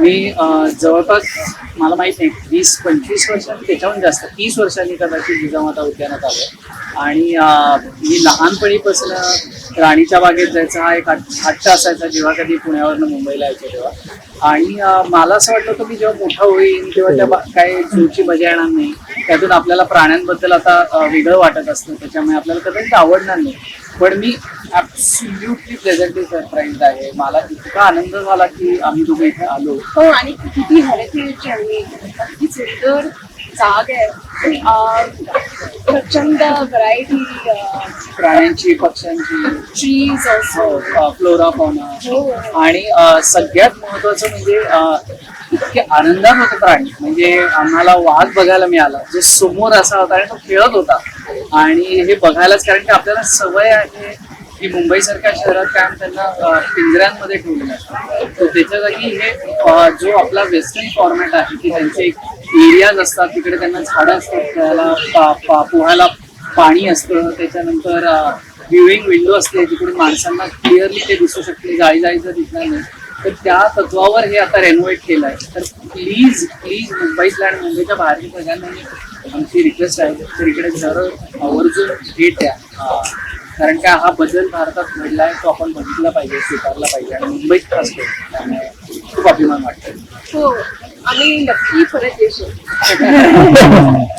मी जवळपास मला माहीत नाही वीस पंचवीस वर्षांनी त्याच्याहून जास्त तीस वर्षांनी कदाचित जिजामाता उद्यानात आलो आणि मी लहानपणीपासून राणीच्या बागेत जायचा हा एक हट- हट्ट असायचा जेव्हा कधी पुण्यावरनं मुंबईला यायचो तेव्हा. आणि मला असं वाटलं होतं की जेव्हा मोठा होईल तेव्हा त्या बा- काय झूची मजा येणार नाही. त्यातून आपल्याला प्राण्यांबद्दल आता वेगळं वाटत असतं. त्याच्यामुळे आपल्याला कदाचित आवडणार नाही. पण मी ऍब्सल्युटली प्लेझंटली सरप्राईज आहे. मला इतका आनंद झाला की आम्ही दोघे इथे आलो. हो आणि किती हेरिटेज आणि किती सुंदर जाग आहे. प्रचंड व्हरायटी प्राण्यांची पक्ष्यांची. ट्रीज ऑल्सो फ्लोरा फॉना आणि सगळ्यात महत्वाचं म्हणजे इतके आनंदात होते प्राणी म्हणजे आम्हाला वाघ बघायला मिळाला. जो समोर असा होता आणि तो खेळत होता. आणि हे बघायलाच कारण की आपल्याला सवय आहे की मुंबईसारख्या शहरात काम त्यांना पिंजऱ्यांमध्ये ठेवलेलं असतं. तर त्याच्या जागी हे जो आपला वेस्टर्न फॉर्मॅट आहे की त्यांचे एरियाज असतात तिकडे त्यांना झाडं असतात त्याला पा- पोहायला पाणी असतं त्याच्यानंतर व्ह्युईंग विंडो असते तिकडे माणसांना क्लिअरली ते दिसू शकते जाळी जर दिसणार नाही. तर त्या तत्वावर हे आता रेनोव्हेट केलं आहे. तर प्लीज प्लीज मुंबईतल्या आणि मुंबईच्या बाहेरच्या सगळ्यांना आमची रिक्वेस्ट आहे. तर इकडे जर आवर्जून भेट द्या. कारण का हा बदल भारतात घडलाय तो आपण बघितला पाहिजे स्वीकारला पाहिजे. आणि मुंबईत असतो त्यामुळे खूप अभिमान वाटतो हो. आम्ही नक्की परत येऊ